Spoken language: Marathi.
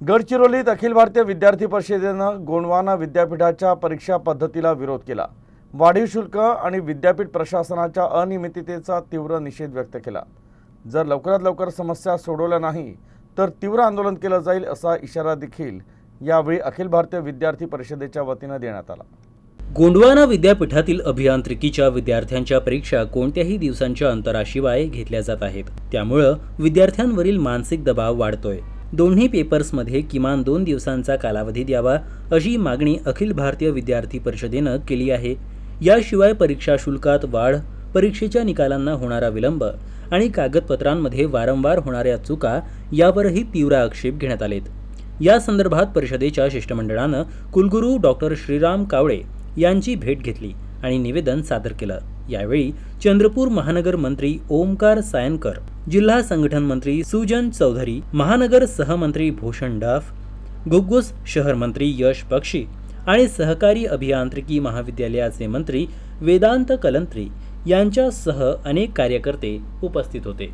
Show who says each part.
Speaker 1: गडचिरोलीत अखिल भारतीय विद्यार्थी परिषदेनं गोंडवाना विद्यापीठाच्या परीक्षा पद्धतीला विरोध केला. वाढीव शुल्क आणि विद्यापीठ प्रशासनाच्या अनियमिततेचा तीव्र निषेध व्यक्त केला. जर लवकरात लवकर समस्या सोडवल्या नाही तर तीव्र आंदोलन केलं जाईल असा इशारा देखील यावेळी अखिल भारतीय विद्यार्थी परिषदेच्या वतीनं देण्यात आला.
Speaker 2: गोंडवाना विद्यापीठातील अभियांत्रिकीच्या विद्यार्थ्यांच्या परीक्षा कोणत्याही दिवसांच्या अंतराशिवाय घेतल्या जात आहेत. त्यामुळं विद्यार्थ्यांवरील मानसिक दबाव वाढतोय. दोन्ही पेपर्समध्ये किमान दोन दिवसांचा कालावधी द्यावा अशी मागणी अखिल भारतीय विद्यार्थी परिषदेनं केली आहे. याशिवाय परीक्षा शुल्कात वाढ परीक्षेच्या निकालांना होणारा विलंब आणि कागदपत्रांमध्ये वारंवार होणाऱ्या चुका यावरही तीव्र आक्षेप घेण्यात आलेत. या संदर्भात परिषदेच्या शिष्टमंडळानं कुलगुरू डॉक्टर श्रीराम कावळे यांची भेट घेतली आणि निवेदन सादर केलं. यावेळी चंद्रपूर महानगर मंत्री ओमकार सायनकर जिल्हा संघटन मंत्री सुजन चौधरी महानगर सहमंत्री भूषण डाफ गुग्गुस शहर मंत्री यश बक्षी आणि सहकारी अभियांत्रिकी महाविद्यालयाचे मंत्री वेदांत कलंत्री यांच्यासह अनेक कार्यकर्ते उपस्थित होते.